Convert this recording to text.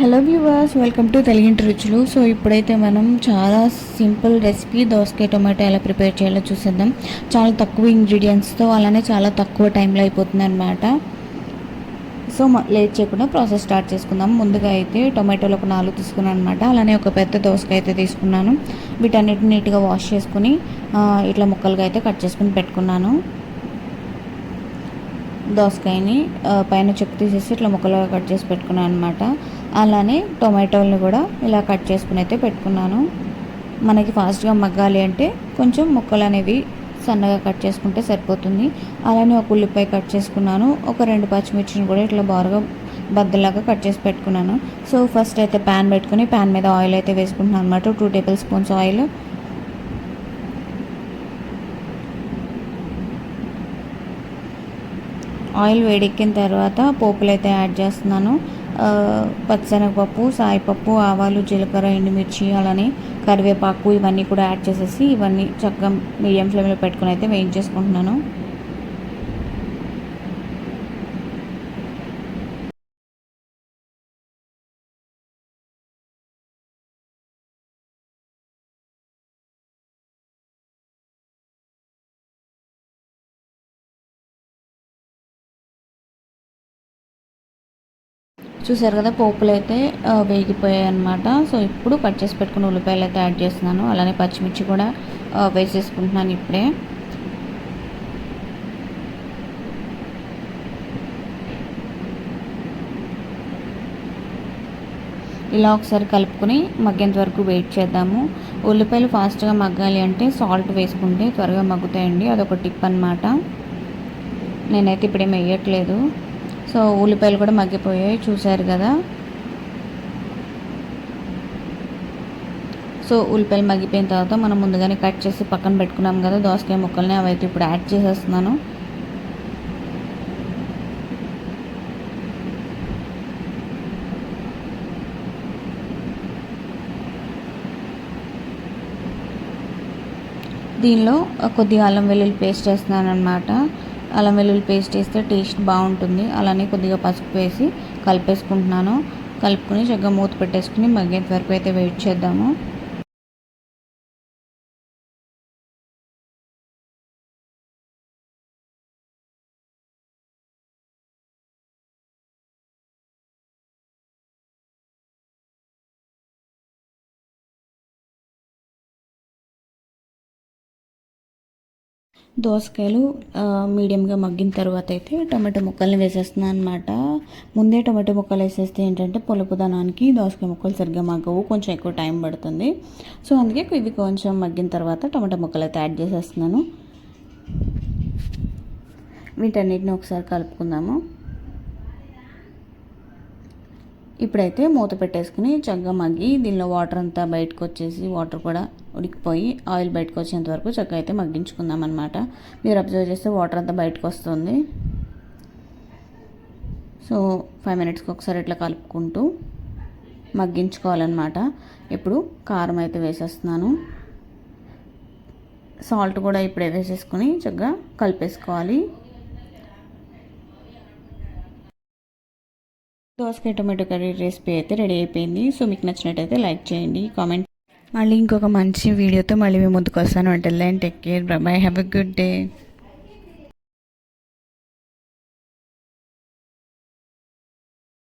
Hello viewers welcome to తెలుగింటి రుచులు so ఇప్పుడైతే మనం చాలా సింపుల్ రెసిపీ దోసకాయ టొమాటో ఎలా ప్రిపేర్ చేయాలో చూసేద్దాం. చాలా తక్కువ ఇంగ్రీడియంట్స్తో అలానే చాలా తక్కువ టైంలో అయిపోతుంది అనమాట సో లేట్ చేయకుండా ప్రాసెస్ స్టార్ట్ చేసుకుందాం. ముందుగా అయితే టొమాటోలు ఒక నాలుగు తీసుకున్నాను అనమాట అలానే ఒక పెద్ద దోసకాయ అయితే తీసుకున్నాను. వీటన్నిటిని నీట్గా వాష్ చేసుకుని ఇట్లా ముక్కలుగా అయితే కట్ చేసుకుని పెట్టుకున్నాను. దోసకాయని పైన చెక్కు తీసేసి ఇట్లా ముక్కలుగా కట్ చేసి పెట్టుకున్నాను అనమాట అలానే టొమాటోల్ని కూడా ఇలా కట్ చేసుకుని అయితే పెట్టుకున్నాను. మనకి ఫాస్ట్గా మగ్గాలి అంటే కొంచెం ముక్కలు అనేవి సన్నగా కట్ చేసుకుంటే సరిపోతుంది. అలానే ఒక ఉల్లిపాయ కట్ చేసుకున్నాను. ఒక రెండు పచ్చిమిర్చిని కూడా ఇట్లా బారుగా బద్దలాగా కట్ చేసి పెట్టుకున్నాను. సో ఫస్ట్ అయితే ప్యాన్ పెట్టుకుని ప్యాన్ మీద ఆయిల్ అయితే వేసుకుంటున్నాను అనమాట two tablespoons oil. Oil వేడెక్కిన తర్వాత పోపులు అయితే యాడ్ చేస్తున్నాను. పచ్చనగపప్పు పచ్చిశనగపప్పు సాయిపప్పు ఆవాలు జీలకర్ర ఎండుమిర్చి అలానే కరివేపాకు ఇవన్నీ కూడా యాడ్ చేసేసి ఇవన్నీ చక్కగా మీడియం ఫ్లేమ్లో పెట్టుకుని అయితే వేయించేసుకుంటున్నాను. చూసారు కదా పోపులు అయితే వేగిపోయాయి అనమాట సో ఇప్పుడు కట్ చేసి పెట్టుకున్న ఉల్లిపాయలు అయితే యాడ్ చేస్తున్నాను. అలానే పచ్చిమిర్చి కూడా వేసేసుకుంటున్నాను ఇప్పుడే. ఇలా ఒకసారి కలుపుకొని మగ్గేంత వరకు వెయిట్ చేద్దాము. ఉల్లిపాయలు ఫాస్ట్గా మగ్గాలి అంటే సాల్ట్ వేసుకుంటే త్వరగా మగ్గుతాయండి. అదొక టిప్ అనమాట నేనైతే ఇప్పుడేం వేయట్లేదు. సో ఉల్లిపాయలు కూడా మగ్గిపోయాయి చూశారు కదా. సో ఉల్లిపాయలు మగ్గిపోయిన తర్వాత మనం ముందుగానే కట్ చేసి పక్కన పెట్టుకున్నాం కదా దోసకాయ ముక్కల్ని అవైతే ఇప్పుడు యాడ్ చేసేస్తున్నాను. దీనిలో కొద్దిగా అల్లం వెల్లుల్లి పేస్ట్ వేస్తున్నాను అనమాట అల్లం వెల్లుల్లి పేస్ట్ వేస్తే టేస్ట్ బాగుంటుంది. అలానే కొద్దిగా పసుపు వేసి కలిపేసుకుంటున్నాను. కలుపుకొని చక్కగా మూత పెట్టేసుకుని మగ్గేంత వరకు అయితే వెయిట్ చేద్దాము. దోసకాయలు మీడియంగా మగ్గిన తర్వాత అయితే టమాటో ముక్కల్ని వేసేస్తున్నాను అనమాట ముందే టమాటో ముక్కలు వేసేస్తే ఏంటంటే పులుపుదనానికి దోసకాయ ముక్కలు సరిగ్గా మగ్గవు కొంచెం ఎక్కువ టైం పడుతుంది. సో అందుకే ఇవి కొంచెం మగ్గిన తర్వాత టమాటో ముక్కలు అయితే యాడ్ చేసేస్తున్నాను. వీటన్నిటిని ఒకసారి కలుపుకుందాము. ఇప్పుడైతే మూత పెట్టేసుకుని చక్కగా మగ్గి దీనిలో వాటర్ అంతా బయటకు వచ్చేసి వాటర్ కూడా ఉడికిపోయి ఆయిల్ బయటకు వచ్చేంత వరకు చక్కగా అయితే మగ్గించుకుందాం అనమాట మీరు అబ్జర్వ్ చేస్తే వాటర్ అంతా బయటకు వస్తుంది. సో ఫైవ్ మినిట్స్కి ఒకసారి ఇట్లా కలుపుకుంటూ మగ్గించుకోవాలన్నమాట. ఇప్పుడు కారం అయితే వేసేస్తున్నాను. సాల్ట్ కూడా ఇప్పుడే వేసేసుకుని చక్కగా కలిపేసుకోవాలి. దోసకాయ టొమాటో కర్రీ రెసిపీ అయితే రెడీ అయిపోయింది. సో మీకు నచ్చినట్టయితే లైక్ చేయండి కామెంట్ మళ్ళీ ఇంకొక మంచి వీడియోతో మళ్ళీ మీ ముందుకు వస్తాను. అంటే take care bye have a good day